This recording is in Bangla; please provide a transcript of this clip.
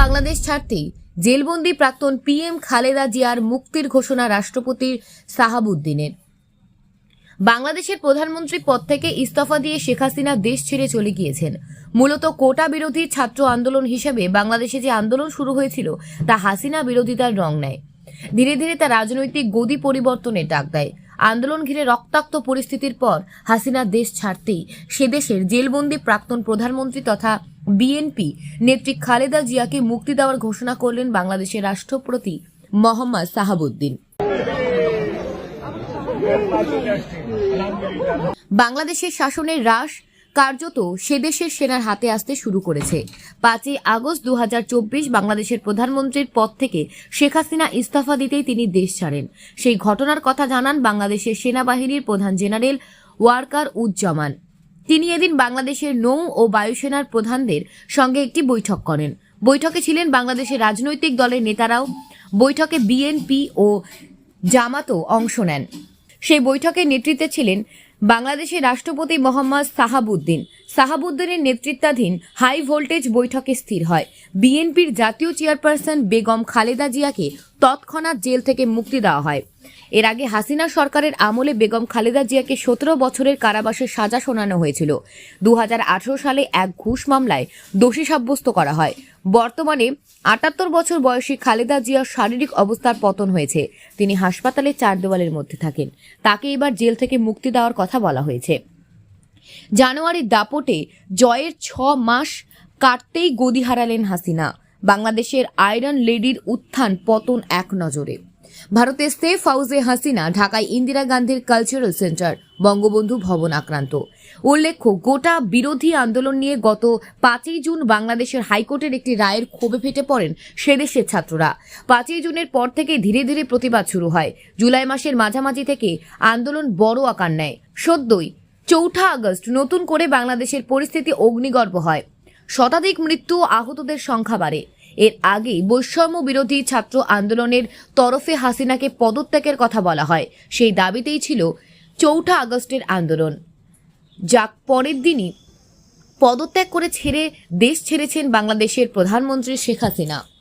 বাংলাদেশ ছাড়তেই জেলবন্দি প্রাক্তন পিএম খালেদা জিয়ার মুক্তির ঘোষণা রাষ্ট্রপতির সাহাবুদ্দিনের। বাংলাদেশের প্রধানমন্ত্রী পদ থেকে ইস্তফা দিয়ে শেখ হাসিনা দেশ ছেড়ে চলে গিয়েছেন। মূলত কোটা বিরোধী ছাত্র আন্দোলন হিসেবে বাংলাদেশে যে আন্দোলন শুরু হয়েছিল, তা হাসিনা বিরোধিতার রং নেয়। ধীরে ধীরে তা রাজনৈতিক গদি পরিবর্তনের ডাক দেয়। আন্দোলন ঘিরে রক্তাক্ত পরিস্থিতির পর হাসিনা দেশ ছাড়তেই সে দেশের জেলবন্দি প্রাক্তন প্রধানমন্ত্রী তথা বিএনপি নেত্রী খালেদা জিয়াকে মুক্তি দেওয়ার ঘোষণা করলেন বাংলাদেশের রাষ্ট্রপতি মোহাম্মদ সাহাবুদ্দিন। বাংলাদেশের শাসনের হ্রাস কার্যত সে দেশের সেনার হাতে আসতে শুরু করেছে। পাঁচই আগস্ট দু হাজার চব্বিশ বাংলাদেশের প্রধানমন্ত্রীর পদ থেকে শেখ হাসিনা ইস্তফা দিতেই তিনি দেশ ছাড়েন। সেই ঘটনার কথা জানান বাংলাদেশের সেনাবাহিনীর প্রধান জেনারেল ওয়ার্কার উজ্জামান। তিনি এদিন বাংলাদেশের নৌ ও বায়ুসেনার প্রধানদের সঙ্গে একটি বৈঠক করেন। বৈঠকে ছিলেন বাংলাদেশের রাজনৈতিক দলের নেতারাও। বৈঠকে বিএনপি ও জামাতও অংশ নেন। সেই বৈঠকের নেতৃত্বে ছিলেন বাংলাদেশের রাষ্ট্রপতি মোহাম্মদ সাহাবুদ্দিন। সাহাবুদ্দিনের নেতৃত্বাধীন হাই ভোল্টেজ বৈঠকে স্থির হয়। বিএনপির জাতীয় চেয়ারপারসন বেগম খালেদা জিয়াকে তৎক্ষণাৎ জেল থেকে মুক্তি দেওয়া হয়। এর আগে হাসিনা সরকারের আমলে বেগম খালেদা জিয়াকে সতেরো বছরের কারাবাসের সাজা শোনানো হয়েছিল। দু হাজার আঠারো সালে এক ঘুষ মামলায় দোষী সাব্যস্ত করা হয়। বর্তমানে আটাত্তর বছর বয়সী খালেদা জিয়ার শারীরিক অবস্থার পতন হয়েছে। তিনি হাসপাতালে চার দেওয়ালের মধ্যে থাকেন। তাকে এবার জেল থেকে মুক্তি দেওয়ার কথা বলা হয়েছে। জানুয়ারির দাপটে জয়ের ছ মাস কাটতেই গদি হারালেন হাসিনা। বাংলাদেশের আয়রন লেডির উত্থান পতন এক নজরে। ভারতের সেফ হাউসে হাসিনা ঢাকায় ইন্দিরা গান্ধীর কালচারাল সেন্টার বঙ্গবন্ধু ভবন আক্রান্ত। উল্লেখ্য, গোটা বিরোধী আন্দোলন নিয়ে গত পাঁচই জুন বাংলাদেশের হাইকোর্টের একটি রায়ের ক্ষোভে ফেটে পড়েন সেদেশের ছাত্ররা। পাঁচই জুনের পর থেকে ধীরে ধীরে প্রতিবাদ শুরু হয়। জুলাই মাসের মাঝামাঝি থেকে আন্দোলন বড় আকার নেয়। সদ্যই চৌঠা আগস্ট, নতুন করে বাংলাদেশের পরিস্থিতি অগ্নিগর্ভ হয়। শতাধিক মৃত্যু আহতদের সংখ্যা বাড়ে। এর আগেই বৈষম্য বিরোধী ছাত্র আন্দোলনের তরফে হাসিনাকে পদত্যাগের কথা বলা হয়। সেই দাবিতেই ছিল চৌঠা আগস্টের আন্দোলন। যা পরের দিনই পদত্যাগ করে ছেড়ে দেশ ছেড়েছেন বাংলাদেশের প্রধানমন্ত্রী শেখ হাসিনা।